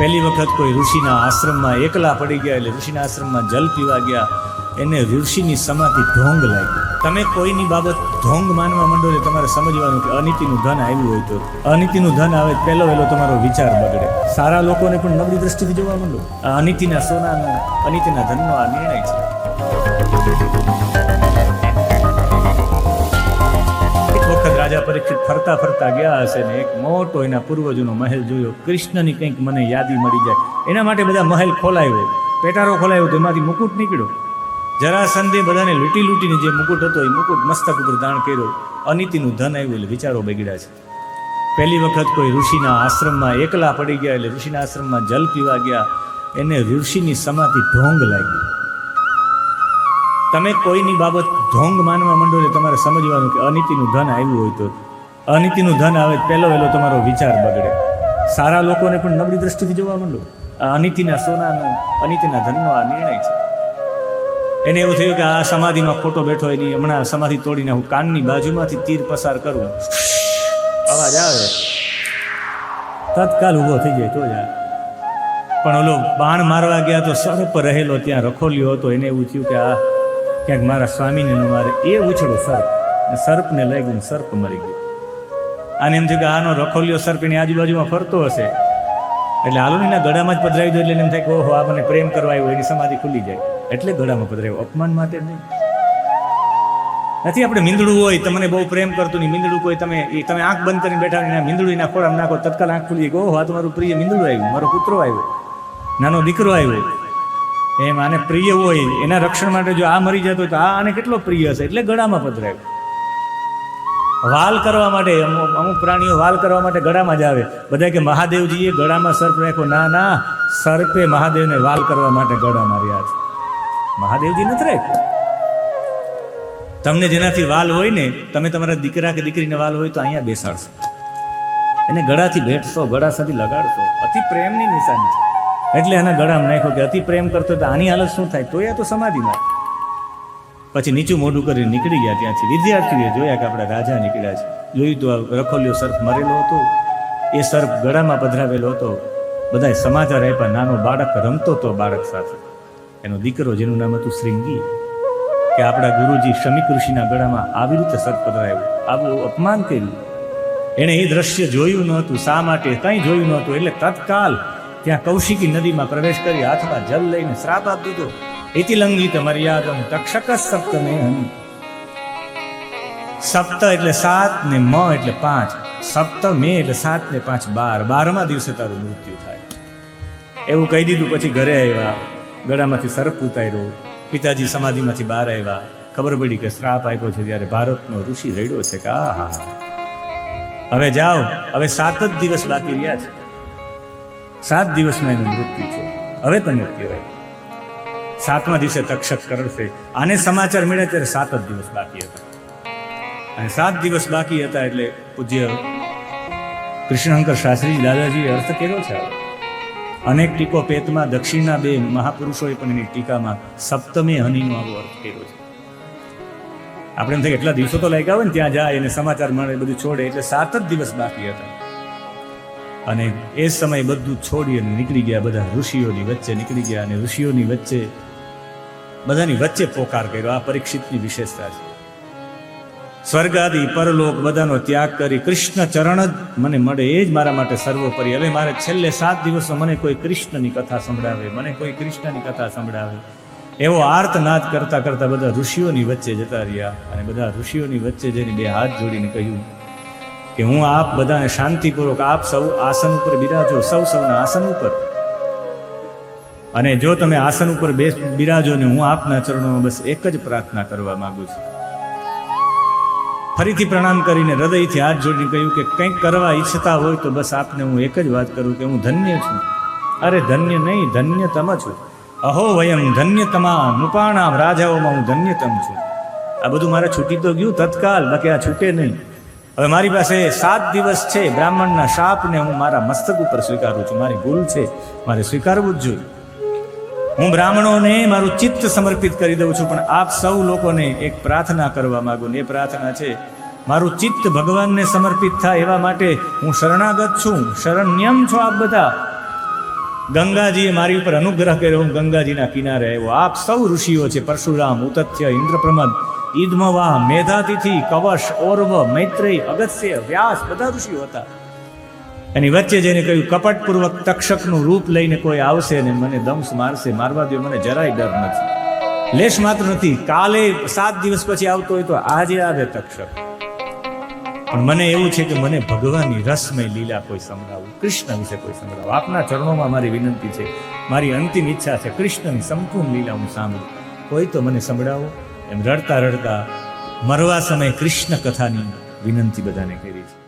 પહેલી વખત કોઈ ઋષિના આશ્રમમાં એકલા પડી ગયા એટલે ઋષિના આશ્રમમાં જલ પીવા ગયા, એને ઋષિની સમાધિ ઢોંગ લાગી. તમે કોઈની બાબત ઢોંગ માનવા માંડો એટલે તમારે સમજવાનું કે અનિતિનું ધન આવ્યું હોય તો. અનિતિનું ધન આવે પહેલો વહેલો તમારો વિચાર બગડે. સારા લોકોને પણ નબળી દ્રષ્ટિથી જોવા માંડો. આ અનિતિના સોનાનો, અનિતિના ધનનો આ નિર્ણય છે. ફરતા ફરતા ગયા હશે ને એક મોટો એના પૂર્વજોનો મહેલ જોયો. કૃષ્ણની કંઈક મને યાદી મળી જાય. એના માટે બધા મહેલ ખોલાયો પેટારો ખોલાયો તો એમાંથી મુકુટ નીકળ્યો. જરાસંધે બધાને લૂંટી લૂંટીને જે મુકુટ હતો, એ મુકુટ મસ્તક ઉપર દાણ કર્યો. અનિતિનું ધન આવ્યું એટલે વિચારો બગડ્યા છે. પહેલી વખત કોઈ ઋષિના આશ્રમમાં એકલા પડી ગયા એટલે ઋષિના આશ્રમમાં જલ પીવા ગયા. એને ઋષિની સમાધિ ઢોંગ લાગી. તમે કોઈની બાબત ઢોંગ માનવા માંડો એટલે તમારે સમજવાનું કે અનિતિનું ધન આવ્યું હોય તો અનિતિનું ધન આવે પહેલો વહેલો તમારો વિચાર બગડે. સારા લોકોને પણ નબળી દ્રષ્ટિથી જોવા માંડો. આ અનિતિના સોનાનો, અનિતિના ધનનો આ નિર્ણય છે. એને એવું થયું કે આ સમાધિમાં ખોટો બેઠો એની હમણાં સમાધિ તોડીને હું કાનની બાજુમાંથી તીર પસાર કરું. અવાજ આવે. તત્કાલ ઊભો થઈ જાય તો જ પણ ઓલો બાણ મારવા ગયા તો સર્પ રહેલો ત્યાં રખોલ્યો હતો. એને એવું થયું કે આ ક્યાંક મારા સ્વામીને ન મારે. એ ઉછળો સર્પ. સર્પને લઈ ગયું સર્પ મરી ગયો. આને એમ થયું કે આનો રખોલ્યો સર્પ એની આજુબાજુમાં ફરતો હશે. એટલે હાલોનીના ગળામાં જ પધરાવી દો એટલે એમ થાય કે ઓહો, આ મને પ્રેમ કરવા આવ્યો, એની સમાધિ ખુલી જાય. એટલે ગળામાં પધરાવ્યો અપમાન માટે નહીં. નથી, આપણે મીંદડું હોય, તમને બહુ પ્રેમ કરતું નહીં. મીંદડું કોઈ તમે, એ તમે આંખ બંધ કરીને બેઠા એના મીંદડું એના ખોરામ નાખો, તત્કાલ આંખ ખુલી ગઈ ઓહો, આ તો પ્રિય મીંદડું આવ્યું, મારો પુત્રો આવ્યો, નાનો દીકરો આવ્યો. એમ આને પ્રિય હોય, એના રક્ષણ માટે જો આ મરી જતો હોય તો આ આને કેટલો પ્રિય હશે? એટલે ગળામાં પધરાવ્યો વાલ કરવા માટે, અમુક અમુક પ્રાણીઓ વાલ કરવા માટે ગળામાં જ આવે. બધા કે મહાદેવજીએ ગળામાં સર્પ રાખ્યો ના ના, સર્પે મહાદેવને વાલ કરવા માટે ગળામાં માર્યા છે. મહાદેવજી નથી રાખ્યો? તમને જેનાથી વાલ હોય ને, તમે તમારા દીકરા કે દીકરીને વાલ હોય તો અહીંયા બેસાડશો. એને ગળાથી ભેટશો, ગળા સાથે લગાડશો. અતિ પ્રેમની નિશાની છે. એટલે એના ગળામાં નાખ્યો કે અતિ પ્રેમ કરતો તો આની હાલત શું થાય? તો એ તો સમાધિમાં. પછી નીચું મોઢું કરીને નીકળી ગયા ત્યાંથી. વિદ્યાર્થીઓએ જોયા કે આપણા રાજા નીકળ્યા છે. જોયું તો રખોલ્યો સર્પ મરેલો હતો. એ સર્પ ગળામાં પધરાવેલો હતો. બધાએ સમાચાર આપ્યા, નાનો બાળક રમતો હતો બાળક સાથે. એનો દીકરો, જેનું નામ હતું શ્રીંગી, કે આપણા ગુરુજી શમિક ઋષિના ગળામાં આવી રીતે સર્પ પધરાવ્યું. આવું અપમાન કર્યું. એણે એ દ્રશ્ય જોયું નહોતું શા માટે? કંઈ જોયું નહોતું એટલે તત્કાલ ત્યાં કૌશિકી નદીમાં પ્રવેશ કરી હાથમાં જલ લઈને શ્રાપ આપી દીધો. ઇતિલંઘિત મર્યાદમ તક્ષક સપ્તમે સપ્ત એટલે સાત ને મ એટલે પાંચ સપ્ત મે એટલે સાત ને પાંચ બાર બારમા દિવસે તારું મૃત્યુ થાય એવું કહી દીધું પછી ઘરે આવ્યા ગળામાંથી સર્પ ઉતાર્યો પિતાજી સમાધિમાંથી બહાર આવ્યા ખબર પડી કે શ્રાપ આપ્યો છે ત્યારે ભારતનો ઋષિ રેડ્યો છે કે આ હા હવે જાઓ હવે સાત જ દિવસ બાકી રહ્યા છે સાત દિવસમાં એનું મૃત્યુ છે હવે તમે કહેવાય સાતમા દિવસે તક્ષક કરડશે આને સમાચાર મળ્યા ત્યારે સાત જ દિવસ બાકી હતા. અને સાત દિવસ બાકી હતા એટલે પૂજ્ય કૃષ્ણશંકર શાસ્ત્રીજી દાદાજીએ અર્થ કર્યો છે અનેક ટીકો પેતમાં દક્ષિણના બે મહાપુરુષોએ પણ એની ટીકામાં સપ્તમે હનીનો આવો અર્થ કર્યો છે. આપણે એમ થાય એટલા દિવસો તો લાગ્યા હોય ને ત્યાં જાય અને સમાચાર મળે, બધું છોડે એટલે સાત જ દિવસ બાકી હતા. અને એ સમય બધું છોડી અને નીકળી ગયા બધા ઋષિઓની વચ્ચે, નીકળી ગયા અને ઋષિઓની વચ્ચે બધાની વચ્ચે પોકાર કર્યો. આ પરીક્ષિતની વિશેષતા છે. સ્વર્ગાદી પરલોક બધાનો ત્યાગ કરી કૃષ્ણ ચરણ જ મને મળે, એ જ મારા માટે સર્વોપરી. હવે મારે છેલ્લે સાત દિવસો મને કોઈ કૃષ્ણની કથા સંભળાવે, મને કોઈ કૃષ્ણની કથા સંભળાવે. એવો આર્તનાદ કરતા કરતા બધા ઋષિઓની વચ્ચે જતા રહ્યા અને બધા ઋષિઓની વચ્ચે જઈને બે હાથ જોડીને કહ્યું કે હું આપ બધાને શાંતિપૂર્વક, આપ સૌ આસન ઉપર બિરાજો, સૌ સૌના આસન ઉપર. અને જો તમે આસન ઉપર બેસ, બિરાજો ને હું આપના ચરણોમાં બસ એક જ પ્રાર્થના કરવા માંગુ છું. ફરીથી પ્રણામ કરીને હૃદયથી હાથ જોડીને કહ્યું કે કંઈક કરવા ઈચ્છતા હોય તો બસ આપને હું એક જ વાત કરું કે હું ધન્ય છું. અરે ધન્ય નહીં, ધન્યતમ છું. અહો વયમ ધન્યતમા નૃપાણામ રાજાઓમાં હું ધન્યતમ છું. આ બધું મારે છૂટી તો ગયું, તત્કાલ, બાકી આ છૂટે નહીં. હવે મારી પાસે સાત દિવસ છે, બ્રાહ્મણના શાપને હું મારા મસ્તક ઉપર સ્વીકારું છું. મારી ભૂલ છે, મારે સ્વીકારવું જ જોઈએ. હું બ્રાહ્મણોને મારું ચિત્ત સમર્પિત કરી દઉં છું, પણ આપ સૌ લોકોને એક પ્રાર્થના કરવા માંગુ એ પ્રાર્થના છે, મારું ચિત્ત ભગવાનને સમર્પિત થાય એવા માટે હું શરણાગત છું, શરણ્યમ છો આપ બધા. ગંગાજીએ મારી ઉપર અનુગ્રહ કર્યો, હું ગંગાજીના કિનારે આવ્યો. આપ સૌ ઋષિઓ છે, પરશુરામ, ઉતથ્ય, ઇન્દ્રપ્રમદ ઈદમવા મેધાતિથિ, કવશ, ઓર્વ, મૈત્રેય, અગત્ય, વ્યાસ, બધા ઋષિઓ હતા. એની વચ્ચે જઈને કહ્યું, કપટપૂર્વક તક્ષકનું રૂપ લઈને કોઈ આવશે ને મને દંશ મારશે, મારવા દો મને જરાય ડર નથી. લેશ માત્ર નથી, કાલે સાત દિવસ પછી આવતો હોય તો આજે આવે તક્ષક. પણ મને એવું છે કે મને ભગવાનની રસમય લીલા કોઈ સંભળાવું, કૃષ્ણ વિશે કોઈ સંભળાવું. આપના ચરણોમાં મારી વિનંતી છે, મારી અંતિમ ઈચ્છા છે કૃષ્ણની સંપૂર્ણ લીલા હું સાંભળું. કોઈ તો મને સંભળાવો. એમ રડતા રડતા મરવા સમયે કૃષ્ણ કથાની વિનંતી બધાને કરી છે.